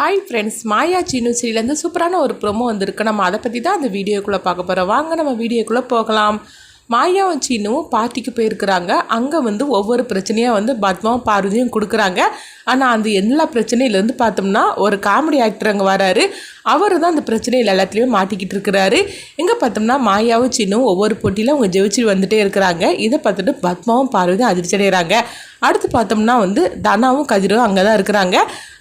Hi friends மாயா சீனு சூப்பரான ஒரு promo வந்திருக்கு நம்ம அதை பற்றி தான் அந்த வீடியோக்குள்ளே பார்க்க போகிறோம் வாங்க நம்ம வீடியோக்குள்ளே போகலாம் மாயாவும் சீனுவும் பார்ட்டிக்கு போயிருக்கிறாங்க. அங்கே வந்து ஒவ்வொரு பிரச்சனையாக வந்து பத்மாவும் பார்வதியும் கொடுக்குறாங்க. ஆனால் அந்த எல்லா பிரச்சனையிலேருந்து பார்த்தோம்னா ஒரு காமெடி ஆக்டர் அங்கே வராரு. அவர் தான் அந்த பிரச்சனையில் எல்லாத்துலேயுமே மாட்டிக்கிட்டு இருக்கிறாரு. எங்கே பார்த்தோம்னா மாயாவும் சின்னவும் ஒவ்வொரு போட்டியில் அவங்க ஜெயிச்சு வந்துட்டே இருக்கிறாங்க. இதை பார்த்துட்டு பத்மாவும் பார்வதி அதிர்ச்சி அடைகிறாங்க அடுத்து பார்த்தோம்னா வந்து தனாவும் கதிரும் அங்கே தான் இருக்கிறாங்க.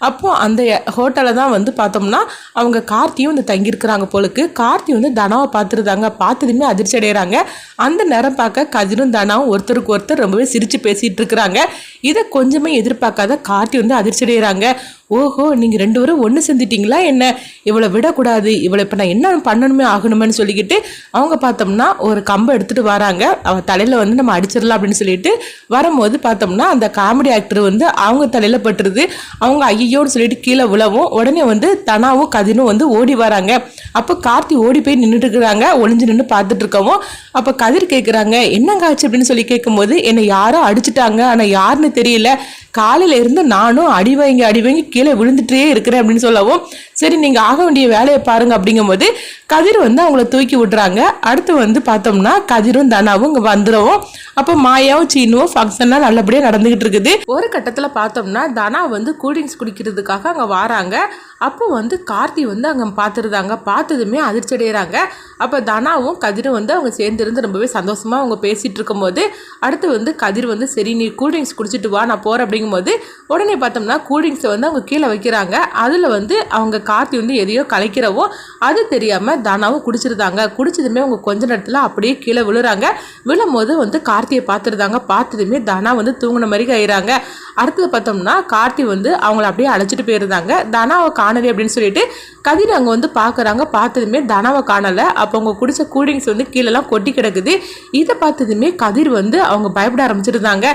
அப்போது அந்த ஹோட்டலில் தான் வந்து பார்த்தோம்னா அவங்க கார்த்தியும் வந்து தங்கியிருக்கிறாங்க போலுக்கு. கார்த்தி வந்து தனாவை பார்த்துருந்தாங்க. பார்த்ததுமே அதிர்ச்சி அடைகிறாங்க அந்த நேரம் பார்க்க கதிரும் தனாவும் ஒருத்தருக்கு ஒருத்தர் ரொம்பவே சிரித்து பேசிகிட்டு இருக்கிறாங்க. இதை கொஞ்சமே எதிர்பார்க்காத கார்த்தி வந்து அதிர்ச்சி அடைகிறாங்க ஓஹோ நீங்கள் ரெண்டு பேரும் ஒன்று செஞ்சிட்டிங்களா என்ன? இவளை விடக்கூடாது. இவளை இப்போ நான் என்ன பண்ணணுமே ஆகணுமேனு சொல்லிக்கிட்டு அவங்க பார்த்தோம்னா ஒரு கம்பை எடுத்துகிட்டு வராங்க. அவள் தலையில் வந்து நம்ம அடிச்சிடலாம் அப்படின்னு சொல்லிட்டு வரும்போது பார்த்தோம்னா அந்த காமெடி ஆக்டர் வந்து அவங்க தலையில் பட்டுருது. அவங்க ஐயோன்னு சொல்லிட்டு கீழே விழவும். உடனே வந்து தனாவும் கதினும் வந்து ஓடி வராங்க. அப்போ கார்த்தி ஓடி போய் நின்றுட்டு இருக்கிறாங்க. ஒளிஞ்சு நின்று பார்த்துட்டு இருக்கவும். அப்போ கதிர் கேட்குறாங்க என்னங்க ஆச்சு? அப்படின்னு சொல்லி கேட்கும்போது என்னை யாரோ அடிச்சிட்டாங்க. ஆனால் யாருன்னு தெரியல. காலையில இருந்து நானும் அடி வாங்கி அடி வாங்கி கீழே விழுந்துட்டே இருக்கிறேன் அப்படின்னு சொல்லவும் சரி நீங்கள் ஆக வேண்டிய வேலையை பாருங்க அப்படிங்கும்போது கதிர் வந்து அவங்கள தூக்கி விடுறாங்க அடுத்து வந்து பார்த்தோம்னா கதிரும் தனாவும் இங்கே வந்துடவும் அப்போ மாயாவும் சீனுவும் ஃபங்க்ஷன்லாம் நல்லபடியாக நடந்துகிட்டு இருக்குது. ஒரு கட்டத்தில் பார்த்தோம்னா தனா வந்து கூல்ட்ரிங்க்ஸ் குடிக்கிறதுக்காக அங்கே வராங்க. அப்போ வந்து கார்த்தி வந்து அங்கே பார்த்துருந்தாங்க பார்த்ததுமே அதிர்ச்சி அடைகிறாங்க அப்போ தனாவும் கதிரும் வந்து அவங்க சேர்ந்துருந்து ரொம்பவே சந்தோஷமாக அவங்க பேசிகிட்டு இருக்கும்போது அடுத்து வந்து கதிர் வந்து சரி நீ கூல்ட்ரிங்க்ஸ் குடிச்சிட்டு வா நான் போகிறேன் அப்படிங்கும்போது உடனே பார்த்தோம்னா கூல்ட்ரிங்க்ஸை வந்து அவங்க கீழே வைக்கிறாங்க. அதில் வந்து அவங்க கார்த்தி வந்து எதையோ கலைக்கிறவோ அது தெரியாமல் தனாவும் குடிச்சிருந்தாங்க. குடிச்சதுமே அவங்க கொஞ்ச நேரத்தில் அப்படியே கீழே விழுறாங்க. விழும்போது வந்து கார்த்தியை பார்த்துருந்தாங்க. பார்த்ததுமே தனா வந்து தூங்கின மாதிரி ஆயிடுறாங்க அடுத்தது பார்த்தோம்னா கார்த்தி வந்து அவங்கள அப்படியே அழைச்சிட்டு போயிருந்தாங்க. தனாவை காணவே அப்படின்னு சொல்லிட்டு கதிர் அங்கே வந்து பார்க்குறாங்க பார்த்ததுமே தனவை காணலை. அப்போ அவங்க குடித்த கூல்ட்ரிங்க்ஸ் வந்து கீழெல்லாம் கொட்டி கிடக்குது. இதை பார்த்ததுமே கதிர் வந்து அவங்க பயப்பட ஆரம்பிச்சிருந்தாங்க.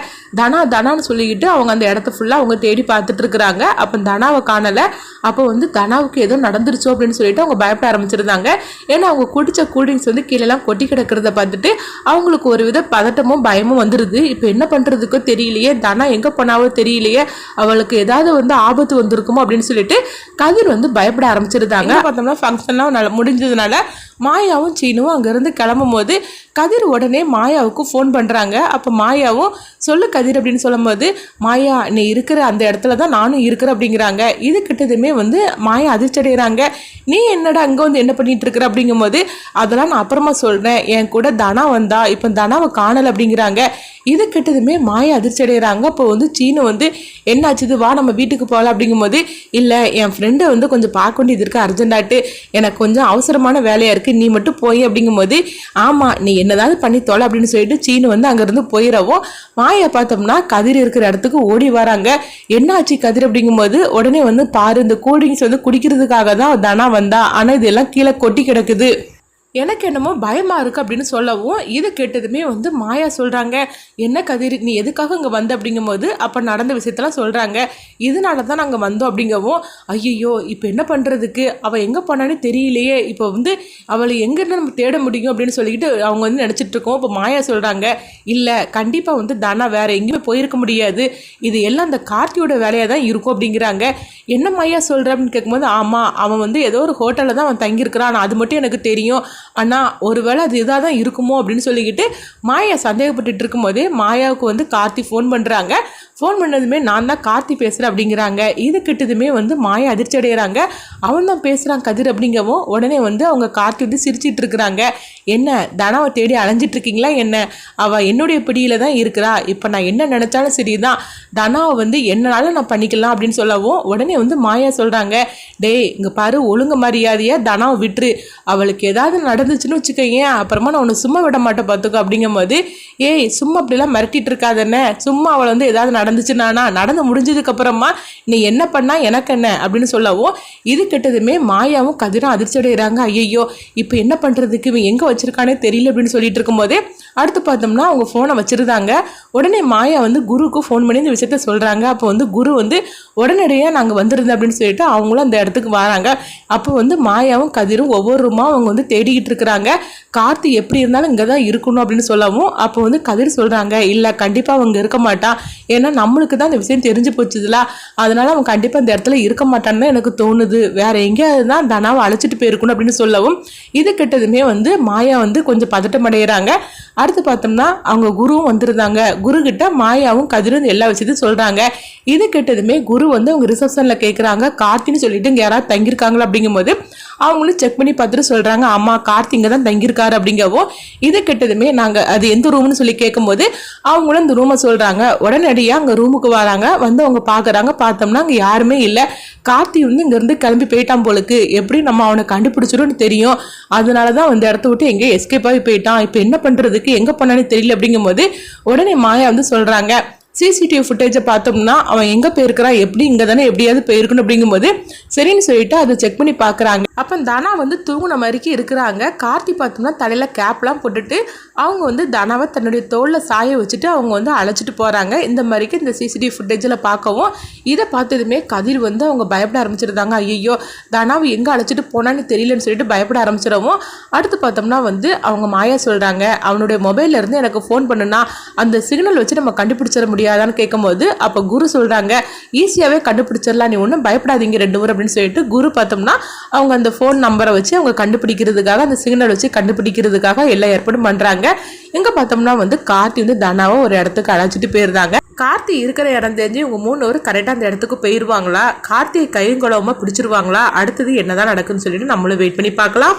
தனா தனான்னு சொல்லிக்கிட்டு அவங்க அந்த இடத்த ஃபுல்லாக அவங்க தேடி பார்த்துட்டு இருக்கிறாங்க. அப்போ தனாவை காணலை. அப்போ வந்து தனாவுக்கு ஏதோ நடந்துருச்சோ அப்படின்னு சொல்லிட்டு அவங்க பயப்பட ஆரம்பிச்சிருந்தாங்க. ஏன்னா அவங்க குடித்த கூல்ட்ரிங்க்ஸ் வந்து கீழெல்லாம் கொட்டி கிடக்கிறத பார்த்துட்டு அவங்களுக்கு ஒரு வித பதட்டமும் பயமும் வந்துடுது இப்போ என்ன பண்ணுறதுக்கோ தெரியலையே. தனா எங்கே போனாவோ தெரியலையே. அவளுக்கு ஏதாவது வந்து ஆபத்து வந்திருக்குமோ அப்படின்னு சொல்லிட்டு கதிர் வந்து பயப்பட ஆரம்பிச்சிருந்தாங்க. பார்த்தோம்னா ஃபங்க்ஷன்லாம் முடிஞ்சதுனால மாயாவும் சீனுவும் அங்கேருந்து கிளம்பும் போது கதிர் உடனே மாயாவுக்கு ஃபோன் பண்ணுறாங்க அப்போ மாயாவும் சொல்லு கதிர் அப்படின்னு சொல்லும்போது மாயா நீ இருக்கிற அந்த இடத்துல தான் நானும் இருக்கிறேன் அப்படிங்கிறாங்க. இது கிட்டதுமே வந்து மாயா அதிர்ச்சி அடைகிறாங்க. நீ என்னடா அங்கே வந்து என்ன பண்ணிட்டு இருக்கிற? அப்படிங்கும்போது அதெல்லாம் நான் அப்புறமா சொல்கிறேன் என் கூட தனா வந்தா இப்போ தனாவை காணலை அப்படிங்கிறாங்க. இது கிட்டதுமே மாயா அதிர்ச்சி அடைகிறாங்க. அப்போ வந்து சீனு வந்து என்னாச்சுது வா நம்ம வீட்டுக்கு போகலாம் அப்படிங்கும்போது இல்லை என் ஃப்ரெண்டை வந்து கொஞ்சம் பார்க்க வேண்டியது இருக்குது அர்ஜென்டாட்டு எனக்கு கொஞ்சம் அவசரமான வேலையாக இருக்குது நீ மட்டும் போய் அப்படிங்கும்போது ஆமாம் நீ என்னதாவது பண்ணி தொலை அப்படின்னு சொல்லிட்டு சீனு வந்து அங்கேருந்து போயிடவும் மாயை பார்த்தோம்னா கதிர் இருக்கிற இடத்துக்கு ஓடி வராங்க. என்னாச்சு கதிர் அப்படிங்கும்போது உடனே வந்து பாரு இந்த கூல்ட்ரிங்க்ஸ் வந்து குடிக்கிறதுக்காக தான் தனா வந்தா ஆனால் இதெல்லாம் கீழே கொட்டி கிடக்குது. எனக்கு என்னமோ பயமாக இருக்குது அப்படின்னு சொல்லவும் இது கேட்டதுமே வந்து மாயா சொல்கிறாங்க என்ன கதிர் நீ எதுக்காக இங்கே வந்த? அப்படிங்கும்போது அப்போ நடந்த விஷயத்தெல்லாம் சொல்கிறாங்க இதனால தான் நாங்கள் வந்தோம் அப்படிங்கவும் ஐயோ இப்போ என்ன பண்ணுறதுக்கு அவள் எங்கே போனான்னு தெரியலையே. இப்போ வந்து அவளை எங்கேருந்து நம்ம தேட முடியும்? அப்படின்னு சொல்லிக்கிட்டு அவங்க வந்து நினச்சிட்ருக்கோம் இப்போ மாயா சொல்கிறாங்க இல்லை கண்டிப்பாக வந்து தனா வேறு எங்கேயுமே போயிருக்க முடியாது. இது எல்லாம் அந்த கார்த்தியோட வேலையாக தான் இருக்கும் அப்படிங்கிறாங்க. என்ன மாயா சொல்கிற அப்படின்னு கேட்கும்போது ஆமாம் அவன் வந்து ஏதோ ஒரு ஹோட்டலில் தான் அவன் தங்கியிருக்கிறான். அது மட்டும் எனக்கு தெரியும். ஆனால் ஒருவேளை அது இதாக தான் இருக்குமோ அப்படின்னு சொல்லிக்கிட்டு மாயா சந்தேகப்பட்டுட்டு இருக்கும்போதே மாயாவுக்கு வந்து கார்த்தி ஃபோன் பண்ணுறாங்க ஃபோன் பண்ணதுமே நான் தான் கார்த்தி பேசுகிறேன் அப்படிங்கிறாங்க. இது கிட்டதுமே வந்து மாயா அதிர்ச்சி அடைகிறாங்க அவன் தான் பேசுகிறான் கதிர் அப்படிங்கவும் உடனே வந்து அவங்க கார்த்தி வந்து சிரிச்சிட்டு இருக்கிறாங்க. என்ன தனாவை தேடி அலைஞ்சிட்டு இருக்கீங்களா என்ன? அவள் என்னுடைய பிடியில் தான் இருக்கிறா. இப்போ நான் என்ன நினச்சாலும் சரிதான். தனாவை வந்து என்னால நான் பண்ணிக்கலாம் அப்படின்னு சொல்லவும் உடனே வந்து மாயா சொல்கிறாங்க டேய் இங்கே பாரு ஒழுங்கு மரியாதையாக தனாவை விட்டுரு. அவளுக்கு ஏதாவது நடந்துச்சுன்னு வச்சுக்கோங்க அப்புறமா நான் உன்னை சும்மா விட மாட்டேன் பார்த்துக்கோ அப்படிங்கும்போது ஏய் சும்மா அப்படிலாம் மிரட்டிட்டு இருக்காதண்ணே. சும்மா அவளை வந்து ஏதாவது நடந்துச்சுனானா நடந்து முடிஞ்சதுக்கு அப்புறமா நீ என்ன பண்ணா எனக்கு என்ன அப்படின்னு சொல்லவும் இது கெட்டதுமே மாயாவும் கதிரும் அதிர்ச்சி அடைகிறாங்க ஐயோ இப்போ என்ன பண்ணுறதுக்கு இவன் எங்கே வச்சிருக்கானே தெரியல அப்படின்னு சொல்லிட்டு இருக்கும்போதே அடுத்து பார்த்தோம்னா அவங்க ஃபோனை வச்சுருந்தாங்க. உடனே மாயா வந்து குருவுக்கு ஃபோன் பண்ணி இந்த விஷயத்த சொல்கிறாங்க அப்போ வந்து குரு வந்து உடனடியாக நாங்கள் வந்திருந்தோம் அப்படின்னு சொல்லிட்டு அவங்களும் அந்த இடத்துக்கு வராங்க. அப்போ வந்து மாயாவும் கதிரும் ஒவ்வொரு ரூமா அவங்க வந்து தேடிக்கிட்டு பேசிக்கிட்டு இருக்கிறாங்க கார்த்தி எப்படி இருந்தாலும் இங்கே தான் இருக்கணும் அப்படின்னு சொல்லவும் அப்போ வந்து கதிர் சொல்கிறாங்க இல்லை கண்டிப்பாக அவங்க இருக்க மாட்டான் ஏன்னா நம்மளுக்கு தான் இந்த விஷயம் தெரிஞ்சு போச்சுதுல. அதனால அவன் கண்டிப்பாக இந்த இடத்துல இருக்க மாட்டான்னு எனக்கு தோணுது. வேற எங்கேயாவது தான் தனாவை அழைச்சிட்டு போயிருக்கணும் அப்படின்னு சொல்லவும் இது கிட்டதுமே வந்து மாயா வந்து கொஞ்சம் பதட்டம் அடைகிறாங்க அடுத்து பார்த்தோம்னா அவங்க குருவும் வந்திருந்தாங்க. குரு கிட்ட மாயாவும் கதிரும் எல்லா விஷயத்தையும் சொல்கிறாங்க இது கிட்டதுமே குரு வந்து அவங்க ரிசப்ஷனில் கேட்குறாங்க கார்த்தின்னு சொல்லிட்டு இங்கே யாராவது தங்கியிருக்காங்களா அப்படிங்கும்போது அவங்களும் செக் பண்ணி பார்த்துட்டு சொல்கிறாங்க அம்மா கார்த்திங்க தான் தங்கியிருக்காரு அப்படிங்கவோ இது கெட்டதுமே நாங்கள் அது எந்த ரூம்னு சொல்லி கேட்கும்போது அவங்களும் அந்த ரூமை சொல்கிறாங்க உடனடியாக அங்கே ரூமுக்கு வராங்க. வந்து அவங்க பார்க்குறாங்க பார்த்தோம்னா அங்கே யாருமே இல்லை. கார்த்தி வந்து இங்கேருந்து கிளம்பி போயிட்டான் போலுக்கு. எப்படி நம்ம அவனை கண்டுபிடிச்சிடும்னு தெரியும். அதனால தான் அந்த இடத்த விட்டு எங்கேயோ எஸ்கேப் ஆகி போயிட்டான். இப்போ என்ன பண்ணுறதுக்கு எங்கே பண்ணான்னு தெரியல அப்படிங்கும்போது உடனே மாயா வந்து சொல்கிறாங்க சிசிடிவி ஃபுட்டேஜை பார்த்தோம்னா அவன் எங்கே போயிருக்கிறான் எப்படி இங்கே தானே எப்படியாவது போயிருக்கணும் அப்படிங்கும்போது சரின்னு சொல்லிட்டு அதை செக் பண்ணி பார்க்குறாங்க. அப்போ தனா வந்து தூங்குன மாதிரிக்கு இருக்கிறாங்க. கார்த்தி பார்த்தோம்னா தலையில் கேப்லாம் போட்டுட்டு அவங்க வந்து தனாவை தன்னுடைய தோளில் சாய வச்சுட்டு அவங்க வந்து அழைச்சிட்டு போகிறாங்க இந்த மாதிரிக்கு இந்த சிசிடிவி ஃபுட்டேஜில் பார்க்கவும் இதை பார்த்ததுமே கதிர் வந்து அவங்க பயப்பட ஆரம்பிச்சிருந்தாங்க. ஐயோ தனாவை எங்கே அழைச்சிட்டு போனான்னு தெரியலன்னு சொல்லிட்டு பயப்பட ஆரம்பிச்சிடவும் அடுத்து பார்த்தோம்னா வந்து அவங்க மாயா சொல்கிறாங்க அவனுடைய மொபைலில் இருந்து எனக்கு ஃபோன் பண்ணுனா அந்த சிக்னல் வச்சு நம்ம கண்டுபிடிச்சிட முடியும். முடியாதான்னு கேட்கும்போது அப்போ குரு சொல்கிறாங்க ஈஸியாகவே கண்டுபிடிச்சிடலாம் நீ ஒன்றும் பயப்படாதீங்க ரெண்டு ஊர் அப்படின்னு சொல்லிட்டு குரு பார்த்தோம்னா அவங்க அந்த ஃபோன் நம்பரை வச்சு அவங்க கண்டுபிடிக்கிறதுக்காக அந்த சிக்னல் வச்சு கண்டுபிடிக்கிறதுக்காக எல்லா ஏற்பாடும் பண்ணுறாங்க இங்கே பார்த்தோம்னா வந்து கார்த்தி வந்து தனாவை ஒரு இடத்துக்கு அழைச்சிட்டு போயிருந்தாங்க. கார்த்தி இருக்கிற இடம் தெரிஞ்சு இவங்க மூணு ஒரு கரெக்டாக அந்த இடத்துக்கு போயிடுவாங்களா கார்த்தியை கையும் குழவமாக பிடிச்சிருவாங்களா? அடுத்தது என்னதான் நடக்குன்னு சொல்லிட்டு நம்மளும் வெயிட் பண்ணி பார்க்கலாம்.